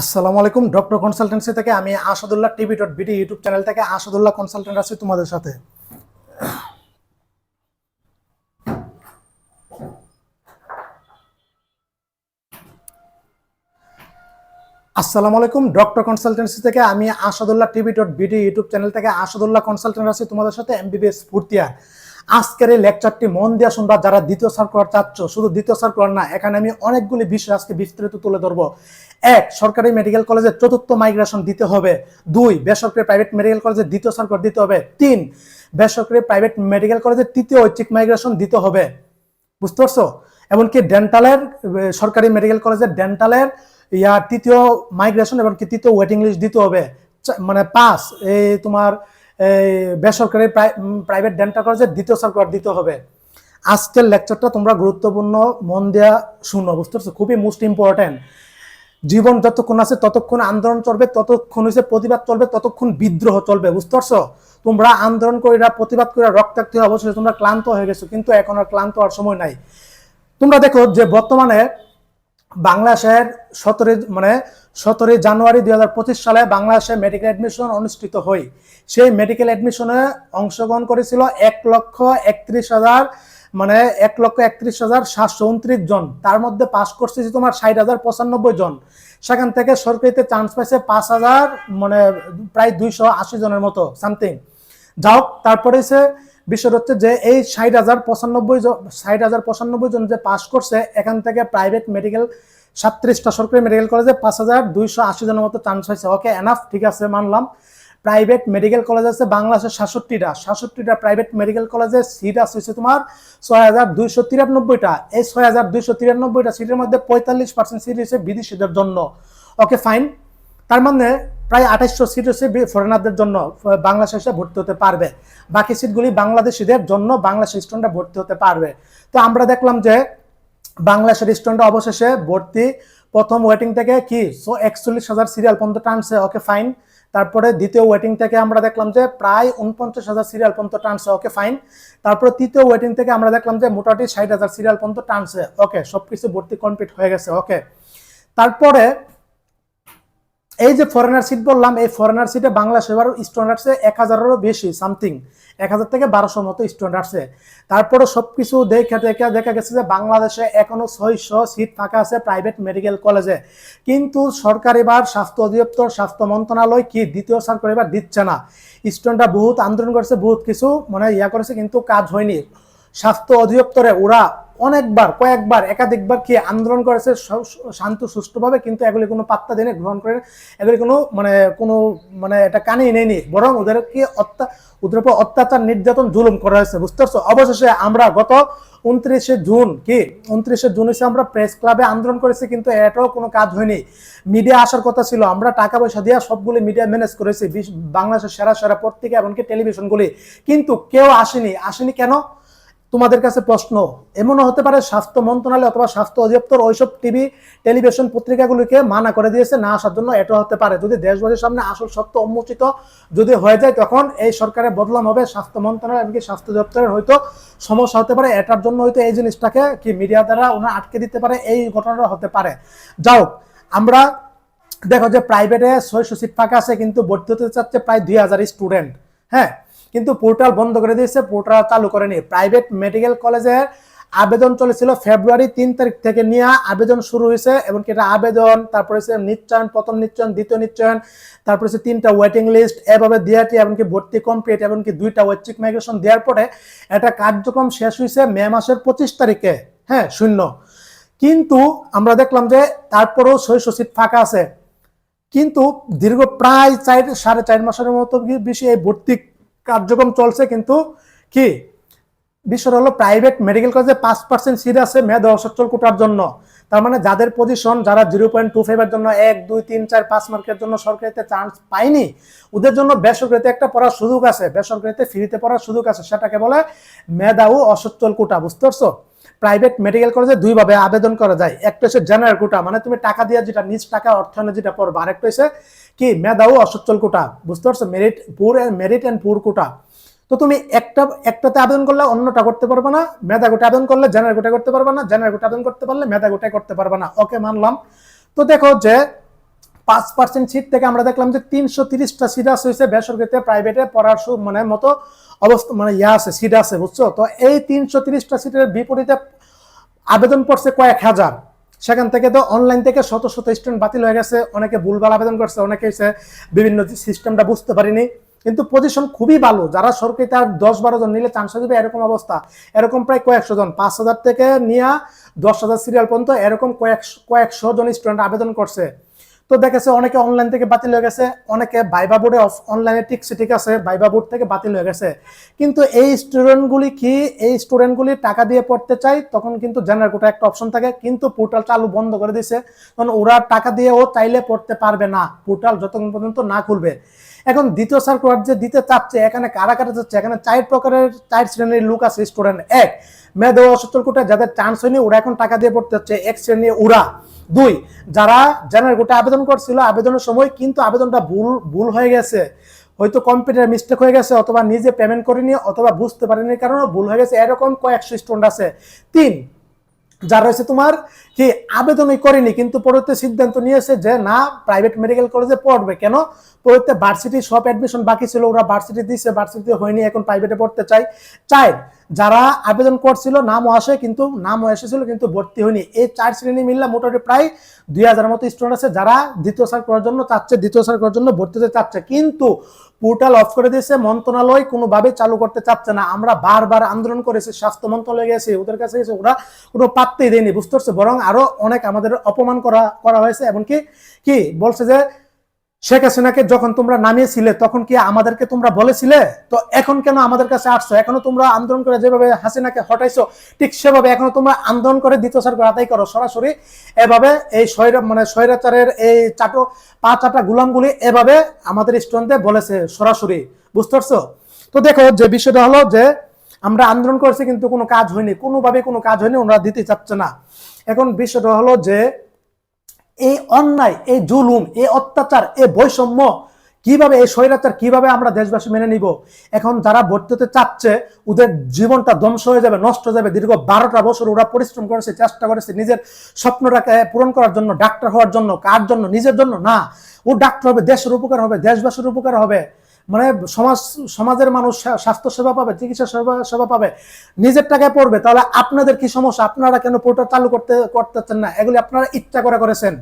আসসালামু আলাইকুম, doctor consultancy থেকে আমি Asadullah TV dot BD YouTube channel থেকে আসাদুল্লাহ কনসালটেন্ট আছি তোমাদের সাথে। আসসালামু আলাইকুম, ডক্টর কনসালটেন্সি থেকে আমি Asadullah TV dot BD YouTube channel থেকে আসাদুল্লাহ কনসালটেন্ট আছি তোমাদের সাথে এমবিবিএস ফুর্তিয়া। আজকের এই লেকচারটি মন দিয়ে শুনবা, যারা দ্বিতীয় সার্কুলার চাচ্ছ, শুধু দ্বিতীয় সার্কুলার না, এখানে আমি অনেকগুলি বিষয় আজকে বিস্তারিত তুলে ধরবো। এক, সরকারি মেডিকেল কলেজের চতুর্থ মাইগ্রেশন দিতে হবে। দুই, বেসরকারি প্রাইভেট মেডিকেল কলেজে দ্বিতীয় সার্কুলার দিতে হবে। তিন, বেসরকারি প্রাইভেট মেডিকেল কলেজের তৃতীয় ঐচ্ছিক মাইগ্রেশন দিতে হবে। বুঝতে পারছ? এমনকি ডেন্টালের সরকারি মেডিকেল কলেজের ডেন্টালের ইয়া তৃতীয় মাইগ্রেশন এবং তৃতীয় ওয়েটিং লিস্ট দিতে হবে। মানে পাস এই তোমার এই বেসরকারি প্রাইভেট ডেন্টাল কলেজের দ্বিতীয় সার্কুলার দিতে হবে। আজকের লেকচারটা তোমরা গুরুত্বপূর্ণ মন দেয়া শুনো বুঝতে পারছ খুবই মোস্ট ইম্পর্টেন্ট জীবন যতক্ষণ আছে ততক্ষণ আন্দোলন চলবে, ততক্ষণ হচ্ছে প্রতিবাদ চলবে, ততক্ষণ বিদ্রোহ চলবে বুঝতে পারছ তোমরা আন্দোলন কইরা প্রতিবাদ কইরা রক্তাক্ত অবশ্যই তোমরা ক্লান্ত হয়ে গেছো, কিন্তু এখন আর ক্লান্ত হওয়ার সময় নাই। তোমরা দেখো যে বর্তমানে বাংলাদেশের সতেরো মানে সতেরোই জানুয়ারি দু হাজার পঁচিশ সালে বাংলাদেশে মেডিকেল অ্যাডমিশন অনুষ্ঠিত হয় সেই মেডিকেল অ্যাডমিশনে অংশগ্রহণ করেছিল এক লক্ষ একত্রিশ হাজার মানে এক লক্ষ একত্রিশ হাজার সাতশো উনত্রিশ জন। তার মধ্যে পাস করছে তোমার ষাট হাজার পঁচানব্বই জন। সেখান থেকে সরকারিতে চান্স পাইছে পাঁচ হাজার মানে প্রায় দুইশো আশি জনের মতো সামথিং যাও তারপরে সে বিষয় হচ্ছে যে এই ষাট হাজার পঁচানব্বই ষাট হাজার পঁচানব্বই জন যে পাস করছে, এখান থেকে প্রাইভেট মেডিকেল সাতত্রিশটা সরকারি মেডিকেল কলেজে পাঁচ হাজার দুইশো আশি জনের মতো চান্স হয়েছে। ওকে এনাফ ঠিক আছে, মানলাম। প্রাইভেট মেডিকেল কলেজ আছে বাংলাদেশের সাতষট্টিটা। সাতষট্টিটা প্রাইভেট মেডিকেল কলেজে সিট আছে তোমার ছয় হাজার দুইশো তিরানব্বইটা। এই ছয় হাজার দুইশো তিরানব্বইটা সিটের মধ্যে পঁয়তাল্লিশ পার্সেন্ট সিট হচ্ছে বিদেশিদের জন্য। ওকে ফাইন তার মানে প্রায় আঠাইশশো সিট হচ্ছে ফরেনারদের জন্য বাংলাদেশে ভর্তি হতে পারবে। বাকি সিটগুলি বাংলাদেশিদের জন্য বাংলাদেশ স্টুডেন্টরা ভর্তি হতে পারবে। তো আমরা দেখলাম যে বাংলাদেশের স্টুডেন্ট অবশেষে ভর্তি। প্রথম ওয়েটিং থেকে কি? সো একচল্লিশ হাজার সিরিয়াল পর্যন্ত টানছে ওকে ফাইন তারপরে দ্বিতীয় ওয়েটিং থেকে আমরা দেখলাম যে প্রায় উনপঞ্চাশ হাজার সিরিয়াল পর্যন্ত টানছে ওকে ফাইন তারপরে তৃতীয় ওয়েটিং থেকে আমরা দেখলাম যে মোটামুটি ষাট হাজার সিরিয়াল পর্যন্ত টানছে ওকে সবকিছু ভর্তি কমপ্লিট হয়ে গেছে ওকে তারপরে এই যে ফরেনার সিট বললাম, এই ফরেনার সিটে বাংলা সেবার আসছে এক হাজারেরও বেশি সামথিং এক হাজার থেকে বারোশোর মতো আসছে তারপরে সবকিছু দেখে দেখে দেখা গেছে যে বাংলাদেশে এখনও ছয়শো সিট ফাঁকা আছে প্রাইভেট মেডিকেল কলেজে কিন্তু সরকার এবার স্বাস্থ্য অধিদপ্তর, স্বাস্থ্য মন্ত্রণালয় কি দ্বিতীয় সরকার এবার দিচ্ছে না। স্টুডেন্টরা বহুত আন্দোলন করেছে, বহুত কিছু মানে ইয়া করেছে, কিন্তু কাজ হয়নি। স্বাস্থ্য অধিদপ্তরে ওরা অনেকবার, কয়েকবার, একাধিকবার কি আন্দোলন করেছে শান্ত, সুষ্ঠুভাবে, কিন্তু এগুলি কোনো পাত্তা দেনে গ্রহণ করে এগুলি কোনো মানে কোনো মানে এটা কানেই নেয়নি, বরং ওদের কি অত্যা, ওদের উপর অত্যাচার, নির্যাতন, জুলুম করা হয়েছে, বুঝতে পারছ? অবশেষে আমরা গত উনত্রিশে জুন, কি? উনত্রিশে জুন এসে আমরা প্রেস ক্লাবে আন্দোলন করেছি, কিন্তু এটাও কোনো কাজ হয়নি। মিডিয়া আসার কথা ছিল, আমরা টাকা পয়সা দিয়ে সবগুলি মিডিয়া ম্যানেজ করেছি বাংলাদেশের সেরা সেরা পত্রিকা, এমনকি টেলিভিশনগুলি, কিন্তু কেউ আসেনি। আসেনি কেন? তোমাদের কাছে প্রশ্ন, এমনও হতে পারে স্বাস্থ্য মন্ত্রণালয় অথবা স্বাস্থ্য অধিদপ্তর ওইসব টিভি, টেলিভিশন পত্রিকাগুলিকে মানা করে দিয়েছে না আসার জন্য এটা হতে পারে। যদি দেশবাসীর সামনে আসল সত্য উন্মোচিত যদি হয়ে যায়, তখন এই সরকারের বদলাম হবে। স্বাস্থ্য মন্ত্রণালয় এমনকি স্বাস্থ্য দপ্তরের হয়তো সমস্যা হতে পারে। এটার জন্য হয়তো এই জিনিসটাকে কি মিডিয়া দ্বারা ওনারা আটকে দিতে পারে? এই ঘটনাটা হতে পারে। যাও আমরা দেখো যে প্রাইভেটে ছয়শো ফাঁকা আছে, কিন্তু ভর্তি হতে চাচ্ছে প্রায় দুই হাজার স্টুডেন্ট হ্যাঁ কিন্তু পোর্টাল বন্ধ করে দিয়েছে, পোর্টাল চালু করেনি। প্রাইভেট মেডিকেল কলেজের আবেদন চলেছিল ফেব্রুয়ারি তিন তারিখ থেকে নিয়ে আবেদন শুরু হয়েছে এবং এটা আবেদন, তারপরে হচ্ছে নিশ্চয়ন প্রথম নিশ্চয়ন দ্বিতীয় নিশ্চয়ন তারপরে হচ্ছে তিনটা ওয়েটিং লিস্ট এভাবে দেওয়াটি এমনকি ভর্তি কমপ্লিট এমনকি দুইটা ওয়েচিক মাইগ্রেশন দেওয়ার পরে এটা কার্যক্রম শেষ হয়েছে মে মাসের পঁচিশ তারিখে। হ্যাঁ শূন্য। কিন্তু আমরা দেখলাম যে তারপরেও ছয়শো সিট ফাঁকা আছে। কিন্তু দীর্ঘ প্রায় চার, সাড়ে চার মাসের মতো বেশি এই ভর্তি কার্যক্রম চলছে কিন্তু কি? বিষয়টা হলো প্রাইভেট মেডিকেল কলেজে পাঁচ পার্সেন্ট সিট আছে মেধা অসচ্ছল কোটার জন্য। তার মানে যাদের পজিশন যারা জিরো পয়েন্ট টু ফাইভের জন্য, এক, দুই, তিন, চার, পাঁচ মার্কের জন্য সরকারিতে চান্স পায়নি, ওদের জন্য বেসরকারিতে একটা পড়ার সুযোগ আছে, বেসরকারিতে ফ্রিতে পড়ার সুযোগ আছে, সেটাকে বলে মেধা ও অসচ্ছল কোটা, বুঝতে পারছ? প্রাইভেট মেডিকেল কলেজে দুইভাবে আবেদন করা যায়, একটা হচ্ছে জেনারেল কোটা মানে তুমি টাকা দিয়ে যেটা নিজ টাকা অর্থায়নে যেটা পড়বা, আরেকটা হচ্ছে কি? মেধা ও অসচ্ছল কোটা। বুঝতে পারছ? মেরিট পুর মেরিট অ্যান্ড পুর কোটা। তো তুমি একটা, একটাতে আবেদন করলে অন্যটা করতে পারবে না। মেধা গোটে আবেদন করলে জেনারেল গোটে করতে পারবে না। জেনারেল গোটে আবেদন করতে পারলে মেধা গোটে করতে পারবে না। ওকে মানলাম। তো দেখো যে পাঁচ পার্সেন্ট সিট থেকে আমরা দেখলাম যে তিনশো তিরিশটা সিট আছে হয়েছে বেসরকারিতে প্রাইভেটে পড়ার মানে মতো অবস্থা মানে ইয়া আছে সিট আছে, বুঝছ? তো এই তিনশো তিরিশটা সিটের বিপরীতে আবেদন পড়ছে কয়েক হাজার। সেখান থেকে তো অনলাইন থেকে শত শত স্টুডেন্ট বাতিল হয়ে গেছে, অনেকে ভুলভাল আবেদন করছে, অনেকে এসে বিভিন্ন সিস্টেমটা বুঝতে পারিনি। কিন্তু পজিশন খুবই ভালো, যারা সরকারি তার দশ বারো জন নিলে চান্স দেবে এরকম অবস্থা। এরকম প্রায় কয়েকশো জন, পাঁচ হাজার থেকে নিয়ে দশ হাজার সিরিয়াল পর্যন্ত এরকম কয়েক কয়েকশো জন স্টুডেন্ট আবেদন করছে। তো দেখেছে অনেকে অনলাইন থেকে বাতিল হয়ে গেছে, অনেকে ভাইবা বোর্ডে অনলাইনে টিকছে, ঠিক আছে? ভাইবা বোর্ড থেকে বাতিল হয়ে গেছে। কিন্তু এই স্টুডেন্টগুলি কি? এই স্টুডেন্টগুলি টাকা দিয়ে পড়তে চাই তখন কিন্তু জেনারেল কোটা একটা অপশন থাকে, কিন্তু পোর্টাল চালু বন্ধ করে দিছে। তখন ওরা টাকা দিয়ে ও চাইলে পড়তে পারবে না। পোর্টাল যতক্ষণ পর্যন্ত না খুলবে। এখন দ্বিতীয় সার্কুলার যে দিতে চাচ্ছে এখানে কারা কারা যাচ্ছে, এখানে চার প্রকারের, চার শ্রেণির লোক আছে স্টুডেন্ট এক মেধ অসচল কোটা, যাদের চান্স হয়নি, ওরা এখন টাকা দিয়ে পড়তে হচ্ছে। এক শ্রেণি ওরা। দুই, যারা জেনারেল কোটা আবেদন করছিল, আবেদনের সময় কিন্তু আবেদনটা ভুল ভুল হয়ে গেছে। হয়তো কম্পিউটার মিস্টেক হয়ে গেছে, অথবা নিজে পেমেন্ট করিনি, অথবা বুঝতে পারেনি কারণ ভুল হয়ে গেছে। এরকম কয়েকশো স্টুডেন্ট আছে। তিন, যার রয়েছে তোমার কি আবেদনই করেনি, কিন্তু পরবর্তী সিদ্ধান্ত নিয়েছে যে না প্রাইভেট মেডিকেল কলেজে পড়বে। কেন? পরবর্তী ভার্সিটি সব অ্যাডমিশন বাকি ছিল, ওরা ভার্সিটি দিচ্ছে ভার্সিটি হয়নি, এখন প্রাইভেটে পড়তে চাই চাই যারা আবেদন করছিল, নামও আসে, কিন্তু নামও এসেছিল, কিন্তু ভর্তি হয়নি। এই চার শ্রেণি মিললে মোটামুটি প্রায় দুই হাজার মতো স্টুডেন্ট আছে, যারা দ্বিতীয় সার করার জন্য চাচ্ছে, দ্বিতীয় সার করার জন্য ভর্তি হতে চাচ্ছে। কিন্তু পোর্টাল অফ করে দিয়েছে, মন্ত্রণালয় কোনোভাবে চালু করতে চাচ্ছে না। আমরা বারবার আন্দোলন করেছি, স্বাস্থ্য মন্ত্রণালয়ে গেছি, ওদের কাছে গেছে, ওরা কোনো পাত্তেই দেয়নি, বুঝতে পারছে? বরং আরও অনেক আমাদের অপমান করা করা হয়েছে। এমনকি কি, বলছে যে শেখ হাসিনাকে যখন তোমরা নামিয়েছিলে, তখন কি আমাদেরকে তোমরা বলেছিলে? তো এখন কেন আমাদের কাছে আসছো? এখনও তোমরা আন্দোলন করে যেভাবে হাসিনাকে হটাইছো, ঠিক সেভাবে এখনও তোমরা আন্দোলন করে দ্বিতীয় সার আদায় করো সরাসরি? এভাবে এই স্বৈরা মানে স্বৈরাচারের এই চাটো, পা চাটা গুলামগুলি এভাবে আমাদের স্টুডেন্টদের বলেছে সরাসরি। বুঝতে পারছ? তো দেখো, যে বিষয়টা হলো যে আমরা আন্দোলন করেছি কিন্তু কোনো কাজ হয়নি, কোনোভাবে কোনো কাজ হয়নি, ওনারা দিতে চাচ্ছে না। এখন বিষয়টা হলো যে এই অন্যায়, এই জুলুম, এই অত্যাচার, এই বৈষম্য কীভাবে, এই স্বৈরাচার কীভাবে আমরা দেশবাসী মেনে নিব? এখন যারা ভর্তি হতে চাচ্ছে, ওদের জীবনটা ধ্বংস হয়ে যাবে, নষ্ট হয়ে যাবে। দীর্ঘ বারোটা বছর ওরা পরিশ্রম করেছে, চেষ্টা করেছে নিজের স্বপ্নটাকে পূরণ করার জন্য, ডাক্তার হওয়ার জন্য, কার জন্য, নিজের জন্য? না। ও ডাক্তার হবে, দেশের উপকার হবে, দেশবাসীর উপকার হবে। মানে সমাজ, সমাজের মানুষ স্বা- স্বাস্থ্য সেবা পাবে চিকিৎসা সেবা সেবা পাবে, নিজের টাকায় পড়বে, তাহলে আপনাদের কি সমস্যা? আপনারা কেন পোর্টাল চালু করতে, করতেছেন না? এগুলি আপনারা ইচ্ছা করে করেছেন।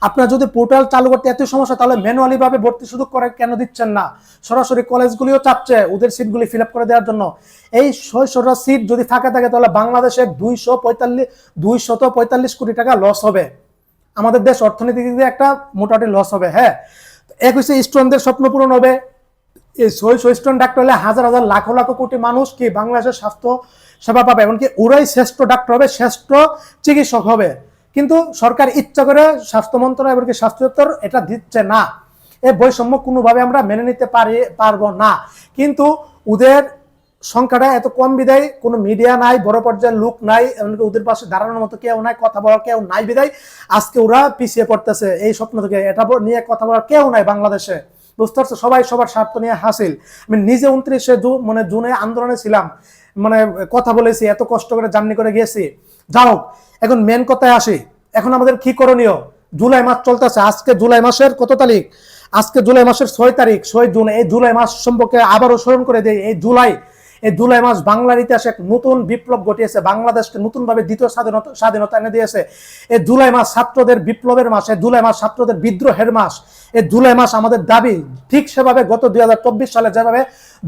আপনারা যদি পোর্টাল চালু করতে এত সমস্যা, তাহলে ম্যানুয়ালি ভাবে ভর্তি সুযোগ করে কেন দিচ্ছেন না? সরাসরি কলেজগুলিও চাপছে, ওদের সিটগুলি ফিল করে দেওয়ার জন্য। এই ছয়শোটা সিট যদি ফাঁকা থাকে, তাহলে বাংলাদেশের দুইশো পঁয়তাল্লিশ, দুইশত পঁয়তাল্লিশ কোটি টাকা লস হবে। আমাদের দেশ অর্থনীতি একটা মোটামুটি লস হবে হ্যাঁ? এক হচ্ছে স্টুডেন্টদের স্বপ্ন পূরণ হবে। এই স্টুডেন্ট ডাক্তার হলে হাজার হাজার লাখো লাখো কোটি মানুষ কি বাংলাদেশের স্বাস্থ্য সেবা পাবে? এমনকি ওরাই শ্রেষ্ঠ ডাক্তার হবে, শ্রেষ্ঠ চিকিৎসক হবে। কিন্তু সরকার ইচ্ছা করে স্বাস্থ্য মন্ত্রণালয় এমনকি স্বাস্থ্য দপ্তর এটা দিচ্ছে না। এই বৈষম্য কোনোভাবে আমরা মেনে নিতে পারি, পারব না। কিন্তু ওদের সংখ্যাটা এত কম বিদায়, কোনো মিডিয়া নাই, বড় পর্যায়ের লোক নাই, এমনকি ওদের পাশে দাঁড়ানোর মতো কেউ নাই, কথা বলার কেউ নাই বিদায়। আজকে ওরা পিছিয়ে পড়তেছে, এই স্বপ্ন থেকে। এটা নিয়ে কথা বলার কেউ নাই বাংলাদেশে। বুঝতে পারছ সবাই সবার স্বার্থ নিয়ে হাসিল। আমি নিজে উনত্রিশে জুন মানে জুনে আন্দোলনে ছিলাম। মানে কথা বলেছি, এত কষ্ট করে জার্নি করে গিয়েছি। যাও হোক, এখন মেন কথায় আসি। এখন আমাদের কি করণীয়? জুলাই মাস চলতেছে, আজকে জুলাই মাসের কত তারিখ? আজকে জুলাই মাসের ছয় তারিখ, ছয় জুন, এই জুলাই মাস সম্পর্কে আবারও স্মরণ করে দেয় এই জুলাই এই জুলাই মাস বাংলার ইতিহাসে এক নতুন বিপ্লব ঘটিয়েছে। বাংলাদেশকে নতুনভাবে দ্বিতীয় স্বাধীনতা স্বাধীনতা এনে দিয়েছে। এই জুলাই মাস ছাত্রদের বিপ্লবের মাস, এই জুলাই মাস ছাত্রদের বিদ্রোহের মাস, এই জুলাই মাস আমাদের দাবি। ঠিক সেভাবে গত দুই হাজার চব্বিশ সালে যেভাবে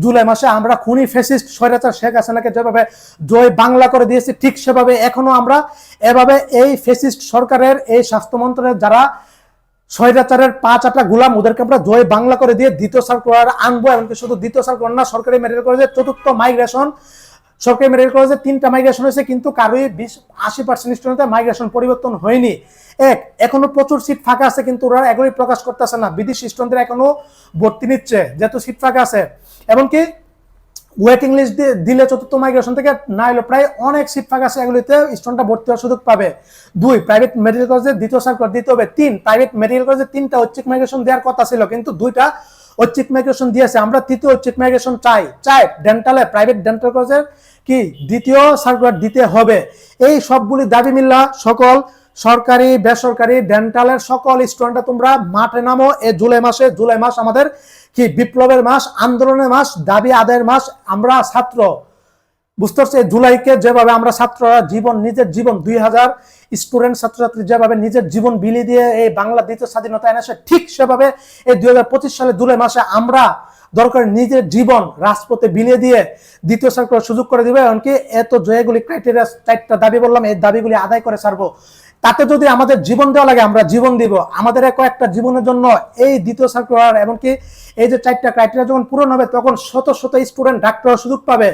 জুলাই মাসে আমরা খুনি ফেসিস্ট স্বৈরাচার শেখ হাসিনাকে যেভাবে জয় বাংলা করে দিয়েছি, ঠিক সেভাবে এখনও আমরা এভাবে এই ফেসিস্ট সরকারের, এই স্বাস্থ্য মন্ত্রণের যারা স্বৈরাচারের পাঁচ আটা গুলাম ওদেরকে আমরা জয় বাংলা করে দিয়ে দ্বিতীয় সার্কুলার আনব, এমনকি শুধু দ্বিতীয় সার্কুলার না, সরকারি মেডিকেল কলেজের চতুর্থ মাইগ্রেশন সরকারি মেডিকেল কলেজে তিনটা মাইগ্রেশন হয়েছে, কিন্তু কারোই বিশ, আশি পার্সেন্ট স্টুডেন্টের মাইগ্রেশন পরিবর্তন হয়নি। এক, এখনও প্রচুর সিট ফাঁকা আছে, কিন্তু ওরা এগুলোই প্রকাশ করতেছে না। বিদেশি স্টুডেন্টদের এখনও ভর্তি নিচ্ছে, যেহেতু সিট ফাঁকা আছে। এমনকি ওয়েটিং লিস্ট দিলে চতুর্থ মাইগ্রেশন থেকে না এলো, প্রায় অনেক সিট ফাঁকা আছে এগুলিতে স্টুডেন্টরা ভর্তি হওয়ার সুযোগ পাবে। দুই প্রাইভেট মেডিকেল কলেজে দ্বিতীয় সার্কুলার দিতে হবে। তিন প্রাইভেট মেডিকেল কলেজে তিনটা ঐচ্ছিক মাইগ্রেশন দেওয়ার কথা ছিল, কিন্তু দুইটা ঐচ্ছিক মাইগ্রেশন দিয়েছে। আমরা তৃতীয় ঐচ্ছিক মাইগ্রেশন চাই। চাই ডেন্টালে প্রাইভেট ডেন্টাল কলেজের কি? দ্বিতীয় সার্কুলার দিতে হবে। এই সবগুলি দাবি মিল্লা সকল সরকারি, বেসরকারি ডেন্টালের সকল স্টুডেন্টরা তোমরা মাঠে নামো। এই জুলাই মাসে, জুলাই মাস আমাদের কি বিপ্লবের মাস, আন্দোলনের মাস, দাবি আদায়ের মাস, আমরা ছাত্র। বুঝতে পারছি জুলাইকে যেভাবে আমরা ছাত্ররা জীবন, নিজের জীবন, দুই হাজার স্টুডেন্ট ছাত্রছাত্রী যেভাবে নিজের জীবন বিলি দিয়ে এই বাংলা দ্বিতীয় স্বাধীনতা এনেছে, ঠিক সেভাবে এই দুই হাজার পঁচিশ সালে জুলাই মাসে আমরা দরকার নিজের জীবন রাজপথে বিলিয়ে দিয়ে দ্বিতীয় সার্কুলার সুযোগ করে দিবে। এমনকি এত যেগুলি ক্রাইটেরিয়া চারটা দাবি বললাম, এই দাবিগুলি আদায় করে ছাড়বো। তাতে যদি আমাদের জীবন দেওয়া লাগে, আমরা জীবন দিব। আমাদের কয়েকটা জীবনের জন্য এই দ্বিতীয় সার্কুলার এমনকি এই যে চারটা ক্রাইটেরিয়া যখন পূরণ হবে, তখন শত শত স্টুডেন্ট ডাক্তার সুযোগ পাবে।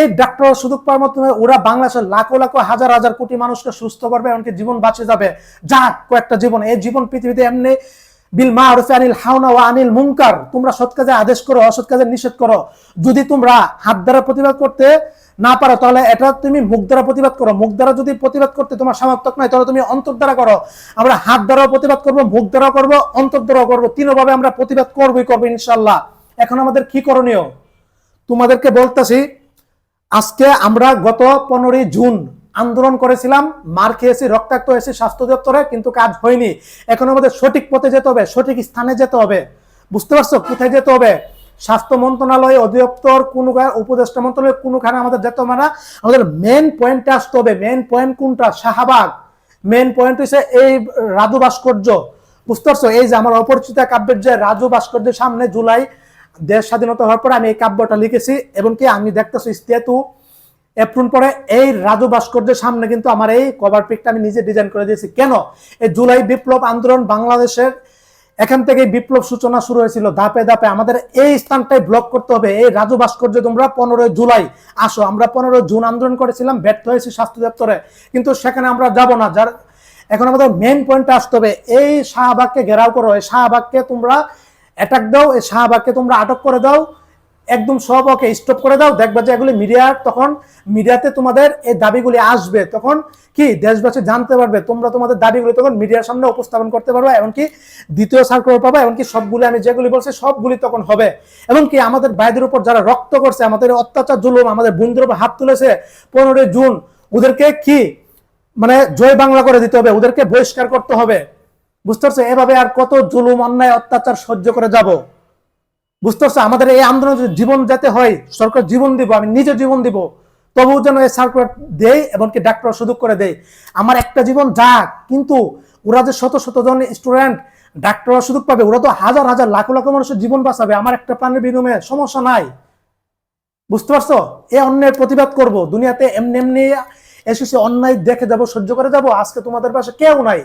এই ডাক্তার সুযোগ পাওয়ার মাধ্যমে ওরা বাংলাদেশের লাখো লাখো, হাজার হাজার কোটি মানুষকে সুস্থ করবে এমনকি জীবন বাঁচে যাবে। যাক কয়েকটা জীবন, এই জীবন পৃথিবীতে এমনি বিল মা মারুফে আনিল হাওনা ও আনিল মুনকার, তোমরা সৎ কাজে আদেশ করো, অসৎ কাজে নিষেধ করো। যদি তোমরা হাত দ্বারা প্রতিবাদ করতে না পারো, তাহলে এটা তুমি মুখ দ্বারা প্রতিবাদ করো। মুখ দ্বারা যদি প্রতিবাদ করতে তোমার সামর্থ্য নয় তাহলে তুমি অন্তর দ্বারা করো। আমরা হাত দ্বারাও প্রতিবাদ করব, মুখ দ্বারাও করব, অন্তর দ্বারাও করব। তিনভাবে আমরা প্রতিবাদ করবোই করব ইনশাল্লাহ এখন আমাদের কি করণীয়? তোমাদেরকে বলতেছি, আজকে আমরা গত পনেরোই জুন আন্দোলন করেছিলাম, মার খেয়েছি, রক্তাক্ত হয়েছি স্বাস্থ্য দপ্তরে, কিন্তু কাজ হয়নি। এখন আমাদের সঠিক পথে যেতে হবে, সঠিক স্থানে যেতে হবে। বুঝতে পারছ? কোথায় যেতে হবে? স্বাস্থ্য মন্ত্রণালয় অধিদপ্তর, কোন উপদেষ্টা মন্ত্রণালয় কোনখানে আমাদের যেতে হবে না আমাদের মেন পয়েন্টে আসতে হবে। মেন পয়েন্ট কোনটা? শাহবাগ। মেন পয়েন্ট হচ্ছে এই রাজু ভাস্কর্য। বুঝতে পারছ? এই যে আমার অপরিচিত কাব্যের যে রাজু ভাস্কর্যের সামনে জুলাই দেশ স্বাধীনতা হওয়ার পরে আমি এই কাব্যটা লিখেছি, এবং কি আমি দেখতেছি যেহেতু এপ্রিল পরে এই রাজু ভাস্কর্যের সামনে কিন্তু আমার এই কভার পিকটা আমি নিজে ডিজাইন করে দিয়েছি। কেন? এই জুলাই বিপ্লব আন্দোলন বাংলাদেশের এখান থেকে বিপ্লব সূচনা শুরু হয়েছিল। ধাপে ধাপে আমাদের এই স্থানটাই ব্লক করতে হবে। এই রাজু ভাস্কর্য, তোমরা পনেরোই জুলাই আসো। আমরা পনেরোই জুন আন্দোলন করেছিলাম, ব্যর্থ হয়েছি স্বাস্থ্য দপ্তরে। কিন্তু সেখানে আমরা যাব না। যার এখন আমাদের মেন পয়েন্টে আসতে হবে। এই শাহবাগকে ঘেরাও করো। এই শাহবাগকে তোমরা অ্যাটাক দাও। এই শাহবাগকে তোমরা আটক করে দাও। একদম সব ওকে স্টপ করে দাও। দেখবা যে এগুলি মিডিয়ার তখন মিডিয়াতে তোমাদের এই দাবিগুলি আসবে। তখন কি দেশবাসী জানতে পারবে, তোমরা তোমাদের দাবিগুলি তখন মিডিয়ার সামনে উপস্থাপন করতে পারবে, এমনকি দ্বিতীয় সার্কুলার পাবে, এমনকি সবগুলি আমি যেগুলি বলছি, সবগুলি তখন হবে। এমনকি আমাদের বাইদের উপর যারা রক্ত করছে, আমাদের অত্যাচার, জুলুম, আমাদের বন্ধুর উপর হাত তুলেছে, পনেরোই জুন, ওদেরকে কি মানে জয় বাংলা করে দিতে হবে, ওদেরকে বহিষ্কার করতে হবে। বুঝতে পারছ? এভাবে আর কত জুলুম, অন্যায়, অত্যাচার সহ্য করে যাব। বুঝতে পারছ? আমাদের এই আন্দোলন জীবন যাতে হয়, সরকার জীবন দিব, আমি নিজে জীবন দিব, তবুও যেন এই সার্কুলার দেয় এমনকি ডাক্তার সুযোগ করে দেয়। আমার একটা জীবন যাক, কিন্তু ওরা যে শত শত জন স্টুডেন্ট, ডাক্তাররা সুযোগ পাবে, ওরা তো হাজার হাজার লাখ লাখ মানুষের জীবন বাঁচাবে, আমার একটা প্রাণের বিনিময়ে সমস্যা নাই। বুঝতে পারছ? এ অন্যায়ের প্রতিবাদ করব। দুনিয়াতে এমনি এমনি এসেছে, অন্যায় দেখে যাব, সহ্য করে যাব, আজকে তোমাদের পাশে কেউ নাই।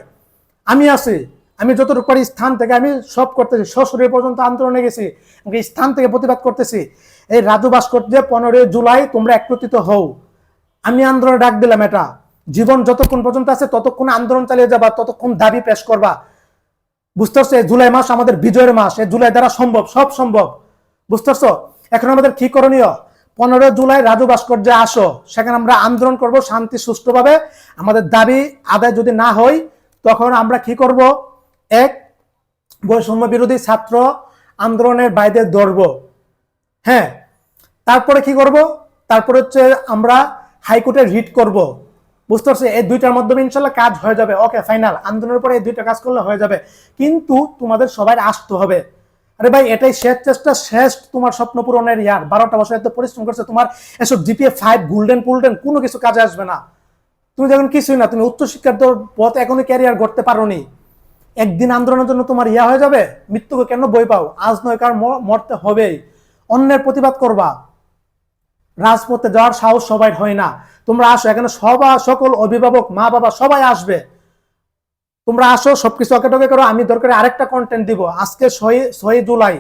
আমি আছি। আমি যতটুকু পারি স্থান থেকে আমি সব করতেছি। সশরীর পর্যন্ত আন্দোলনে গেছি স্থান থেকে প্রতিবাদ করতেছি। এই রাজু ভাস্কর্যে পনেরোই জুলাই তোমরা একত্রিত হও। আমি আন্দোলনে ডাক দিলাম এটা। জীবন যতক্ষণ পর্যন্ত আছে, ততক্ষণ আন্দোলন চালিয়ে যাবা, ততক্ষণ দাবি পেশ করবা। বুঝতে পারছ জুলাই মাস আমাদের বিজয়ের মাস। এই জুলাই দ্বারা সম্ভব, সব সম্ভব। বুঝতে পারছ এখন আমাদের কি করণীয়? পনেরো জুলাই রাজু ভাস্কর্যে আসো। সেখানে আমরা আন্দোলন করব শান্তি সুষ্ঠুভাবে। আমাদের দাবি আদায় যদি না হয়, তখন আমরা কি করব? এক, বৈষম্য বিরোধী ছাত্র আন্দোলনের বাইরে ধরব হ্যাঁ তারপরে কি করব? তারপরে হচ্ছে আমরা হাইকোর্টে রিট করব। বুঝতে পারছি এই দুইটার মাধ্যমে ইনশাল্লাহ কাজ হয়ে যাবে। Okay, final. আন্দোলনের পরে এই দুইটা কাজ করলে হয়ে যাবে। কিন্তু তোমাদের সবাই আসতে হবে। আরে ভাই, এটাই শেষ চেষ্টা, শেষ তোমার স্বপ্ন পূরণের ইয়ার। বারোটা বছর এত পরিশ্রম করছে, তোমার এসব জিপিএ ফাইভ গোল্ডেন গোল্ডেন কোনো কিছু কাজে আসবে না। তুমি যখন কিছুই না, তুমি উচ্চশিক্ষার পথ এখনই ক্যারিয়ার করতে পারোনি। একদিন আন্দোলনের জন্য তোমার ইয়া হয়ে যাবে? মৃত্যুকে কেন বই পাও? আজ নয় কার মরতে হবেই। অন্যের প্রতিবাদ করবা। রাজপথে যাওয়ার সাহস সবাই হয় না। তোমরা আসো, এখানে সবাই সকল অভিভাবক, মা বাবা সবাই আসবে। তোমরা আসো, সবকিছু অকে টকে করো, আমি দরকারে আরেকটা কন্টেন্ট দিব। আজকে ছয় ছয় জুলাই।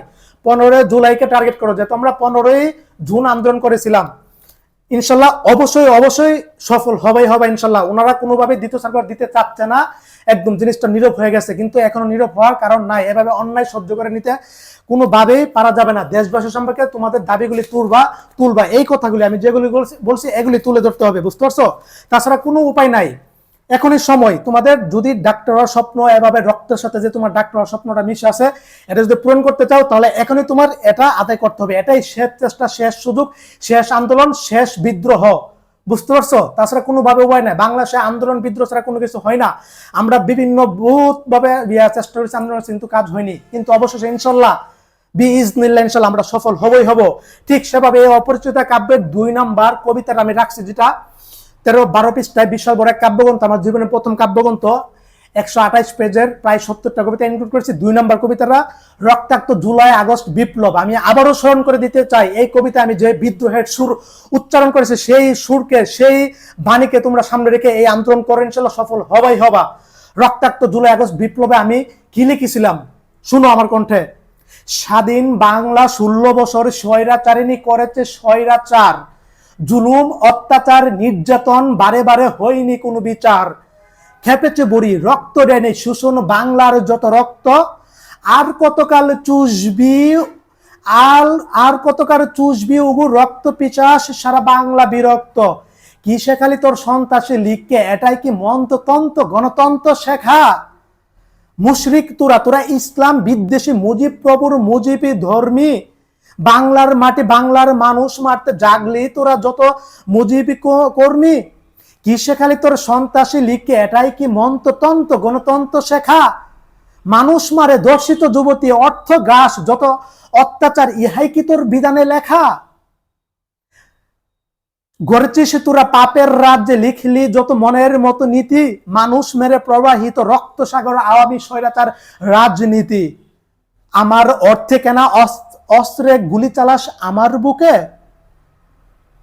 পনেরোই জুলাইকে টার্গেট করো, যেহেতু আমরা পনেরোই জুন আন্দোলন করেছিলাম। ইনশাল্লাহ অবশ্যই অবশ্যই সফল হবেই হবে ইনশাল্লাহ। ওনারা কোনোভাবে দ্বিতীয় সার্কুলার দিতে চাচ্ছে না। একদম জিনিসটা নীরব হয়ে গেছে, কিন্তু এখনও নীরব হওয়ার কারণ নাই। এভাবে অন্যায় সহ্য করে নিতে কোনোভাবেই পারা যাবে না। দেশবাসী সম্পর্কে তোমাদের দাবিগুলি তুলবা তুলবা। এই কথাগুলি আমি যেগুলি বলছি এগুলি তুলে ধরতে হবে, বুঝতে পারছ? তাছাড়া কোনো উপায় নাই। এখনই সময়। তোমাদের যদি ডাক্তার স্বপ্ন এভাবে রক্তের সাথে যে তোমার ডাক্তার স্বপ্নটা মিশে আছে, এটা যদি পূরণ করতে চাও, তাহলে এখনই তোমার এটা আদায় করতে হবে। এটাই শেষ চেষ্টা, শেষ সুযোগ, শেষ আন্দোলন, শেষ বিদ্রোহ। বুঝতে পারছ? তাছাড়া কোনোভাবে উপায় নাই। বাংলাদেশে আন্দোলন, বিদ্রোহ ছাড়া কোনো কিছু হয় না। আমরা বিভিন্ন বহুতভাবে চেষ্টা করেছি আন্দোলন কিন্তু কাজ হয়নি। কিন্তু অবশেষে ইনশাল্লাহ, বি নিল্লা, ইনশাল্লাহ আমরা সফল হবই হব। ঠিক সেভাবে এই অপরিচিত কাব্যের দুই নাম্বার কবিতাটা আমি রাখছি, যেটা তেরো বারো পৃষ্ঠায় বিশাল বড় এক কাব্যগ্রন্থ, আমার জীবনের প্রথম কাব্যগ্রন্থ। একশো আঠাইশ পেজের প্রায় সত্তরটা কবিতা ইনক্লুড করেছি। দুই নম্বর কবিতাটা, রক্তাক্ত জুলাই আগস্ট বিপ্লব। আমি আবারও স্মরণ করে দিতে চাই, এই কবিতা আমি যে বিদ্রোহের সুর উচ্চারণ করেছি, সেই সুরকে, সেই বাণীকে তোমরা সামনে রেখে এই আন্দোলন করে ইনশাল্লাহ সফল হবাই হবা। রক্তাক্ত জুলাই আগস্ট বিপ্লবে আমি কি লিখেছিলাম? শুনো আমার কণ্ঠে। স্বাধীন বাংলা ষোলো বছর স্বৈরাচারিণী করেছে স্বৈরাচার। জুলুম, অত্যাচার, নির্যাতন বারে বারে হয়নি কোনো বিচার। খেপেছে বড়ি, রক্ত দেয়নি শোষণ বাংলার যত রক্ত, আর কতকাল চুষবি? আল, আর কতকাল চুষবি উগু রক্ত পিচাস? সারা বাংলা বিরক্ত। কি শেখালি তোর সন্ত্রাসী লিখকে? এটাই কি মন্ত্রতন্ত্র গণতন্ত্র শেখা? মুশরিক তোরা তোরা ইসলাম বিদ্বেষী, মুজিব প্রভুর মুজিবি ধর্মী। বাংলার মাটি বাংলার মানুষ মারতে জাগলি তোরা যত মুজিবি কর্মী। কি শেখালি তোর সন্ত্রাসী লিখে এটাই কি মন্ত্রতন্ত্র, গণতন্ত্র শেখা? মানুষ মারে, দর্শিত যুবতী, অর্থ গ্রাস, যত অত্যাচার, ইহাই কি তোর বিধানে লেখা? গড়েছিস তোরা পাপের রাজ্যে, লিখলি যত মনের মতো নীতি, মানুষ মেরে প্রবাহিত রক্ত সাগর, আওয়ামী স্বৈরাচার রাজনীতি। আমার অর্থে কেনা অস- অস্ত্রে গুলি চালাস আমার বুকে?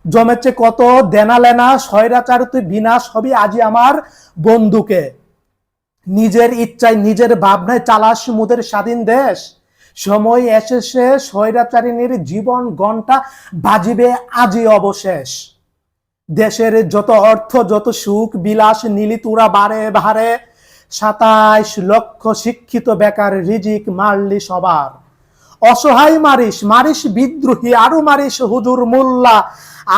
জমেছে কত, দেনা লেনা, স্বৈরাচার তুই বিনাশ হবি আজি আমার বন্ধুকে। নিজের ইচ্ছায়, নিজের ভাবনায় চালাস মুদের স্বাধীন দেশ। সময় এসেছে, স্বৈরাচারিণীর জীবন ঘণ্টা বাজিবে আজি অবশেষ। দেশের যত অর্থ, যত সুখ, বিলাস নীলি তুরা বারে বারে। সাতাইশ লক্ষ শিক্ষিত বেকার, রিজিক, মারলি সবার। অসহায় মারিস মারিস বিদ্রোহী, আরও মারিস হুজুর মোল্লা।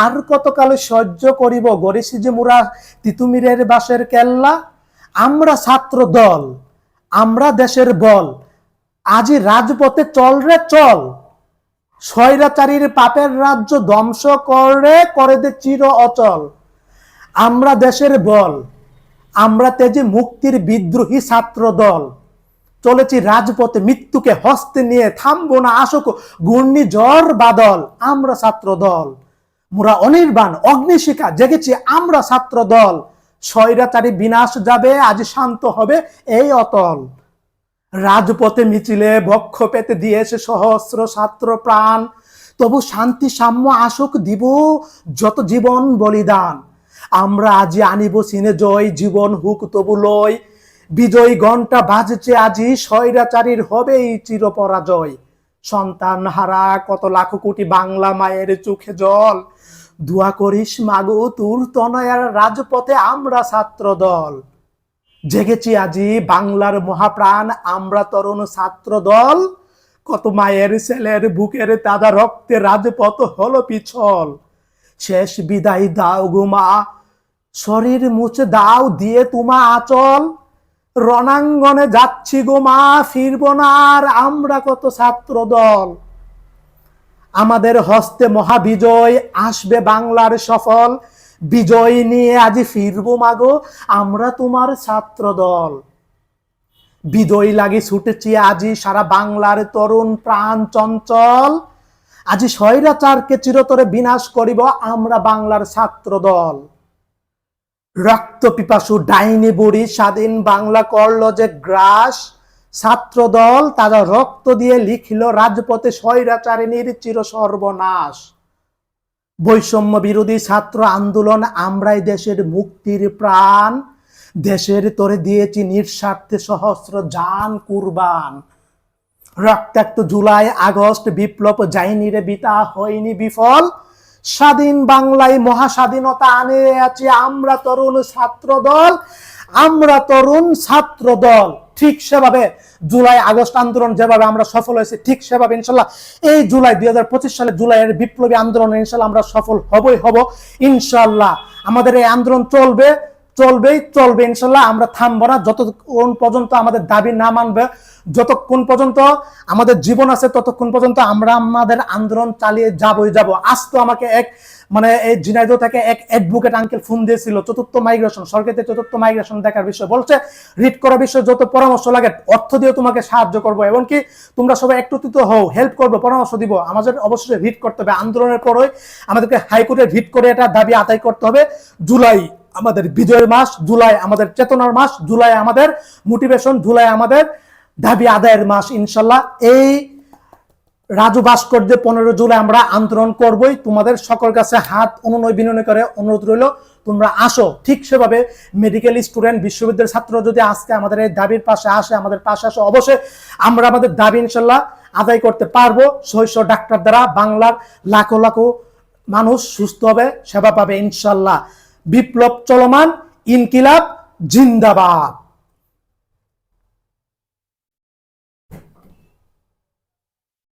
আর কতকাল সহ্য করিব? গরিসি যে মুরা তিতুমিরের বাসের কেল্লা। আমরা ছাত্র দল, আমরা দেশের বল। আজি রাজপথে চল রে চল। স্বৈরাচারীর পাপের রাজ্য ধ্বংস করে করে দে চির অচল। আমরা দেশের বল, আমরা তেজে মুক্তির বিদ্রোহী ছাত্র দল। চলেছি রাজপথে, মৃত্যুকে হস্তে নিয়ে থামবো না আসুক ঘূর্ণিঝড় বাদল, আমরা ছাত্র দল। মোরা অনির্বাণ, অগ্নিশিখা, জেগেছি আমরা ছাত্র দল। স্বৈরাচারী বিনাশ যাবে, আজ শান্ত হবে এই অতল। রাজপথে মিছিলে বক্ষ পেতে দিয়েছে সহস্র ছাত্র প্রাণ। তবু শান্তি সাম্য আসুক, দিব যত জীবন বলিদান। আমরা আজি আনিব সিনে জয়, জীবন হুক তবু লয়। বিজয় ঘণ্টা বাজছে আজি, স্বৈরাচারীর হবেই চির পরাজয় সন্তান হারা, কত লাখ কোটি বাংলা মায়ের চোখে জল। দোয়া করিস মাগো, তোর তনয়ার রাজপথে আমরা ছাত্র দল। জেগেছি আজি বাংলার মহাপ্রাণ, আমরা তরুণ ছাত্র দল। কত মায়ের ছেলের বুকের তাজা রক্তে রাজপথ হলো পিছল। শেষ বিদায় দাও গো মা, শরীর মুছে দাও, দিয়ে তোমা আচল। রণাঙ্গনে যাচ্ছি গো মা, ফিরব না, আর আমরা কত ছাত্র দল আমাদের হস্তে মহাবিজয়, আসবে বাংলার সফল। বিজয় নিয়ে আজি ফিরবো মাগো আমরা তোমার ছাত্র দল বিজয় লাগি ছুটেছি আজি সারা বাংলার তরুণ প্রাণ চঞ্চল। আজি স্বৈরাচারকে চিরতরে বিনাশ করিব, আমরা বাংলার ছাত্র দল রক্ত পিপাসু ডাইনি বুড়ি স্বাধীন বাংলা করল যে গ্রাস। ছাত্র দল তারা রক্ত দিয়ে লিখিল, রাজপথে স্বৈরাচারিণীর চির সর্বনাশ। বৈষম্য বিরোধী ছাত্র আন্দোলন আমরাই দেশের মুক্তির প্রাণ। দেশের তরে দিয়েছি নিঃস্বার্থে সহস্র জান কুরবান। রক্তাক্ত জুলাই, আগস্ট বিপ্লব যায়নি রে বিতা, হয়নি বিফল। স্বাধীন বাংলায় মহাস্বাধীনতা আনে আছি আমরা তরুণ ছাত্র দল আমরা তরুণ ছাত্র দল ঠিক সেভাবে জুলাই আগস্ট আন্দোলন যেভাবে আমরা সফল হয়েছি, ঠিক সেভাবে ইনশাল্লাহ এই জুলাই দুই হাজার পঁচিশ সালে জুলাইয়ের বিপ্লবী আন্দোলন ইনশাল্লাহ আমরা সফল হবই হব। ইনশাল্লাহ আমাদের এই আন্দোলন চলবে। চলবেই চলবে, ইনশাল্লাহ আমরা থামবো না। যতক্ষণ পর্যন্ত আমাদের দাবি না মানবে, যতক্ষণ পর্যন্ত আমাদের জীবন আছে, ততক্ষণ পর্যন্ত আমরা আমাদের আন্দোলন চালিয়ে যাবই যাব। আজ তো আমাকে এক মানে এই ঝিনাইদহ থেকে এক অ্যাডভোকেট আঙ্কেল ফোন দিয়েছিল, চতুর্থ মাইগ্রেশন সরকারের চতুর্থ মাইগ্রেশন দেখার বিষয়। বলছে রিড করার বিষয়ে যত পরামর্শ লাগে, অর্থ দিয়ে তোমাকে সাহায্য করব। এবং কি তোমরা সবাই একত্রিত হও হেল্প করব, পরামর্শ দিব। আমাদের অবশ্যই রিড করতে হবে। আন্দোলনের পরই আমাদেরকে হাইকোর্টে রিড করে এটা দাবি আদায় করতে হবে, জুলাই। আমাদের বিজয়ের মাস, জুলাই আমাদের চেতনার মাস, জুলাই আমাদের মোটিভেশন জুলাই আমাদের দাবি আদায়ের মাস, ইনশাল্লাহ। এই রাজু ভাস্কর্যে পনেরো জুলাই আমরা আন্দোলন করবই। তোমাদের সকল কাছে হাত অনুনয় বিনয় করে অনুরোধ রইল, তোমরা আসো। ঠিক সেভাবে মেডিকেল স্টুডেন্ট বিশ্ববিদ্যালয়ের ছাত্র যদি আজকে আমাদের এই দাবির পাশে আসে, আমাদের পাশে আসে, অবশ্যই আমরা আমাদের দাবি ইনশাল্লাহ আদায় করতে পারব। শৈশ ডাক্তার দ্বারা বাংলার লাখো লাখো মানুষ সুস্থ হবে, সেবা পাবে ইনশাল্লাহ। বিপ্লব চলমান ইনকিলাব জিন্দাবাদ।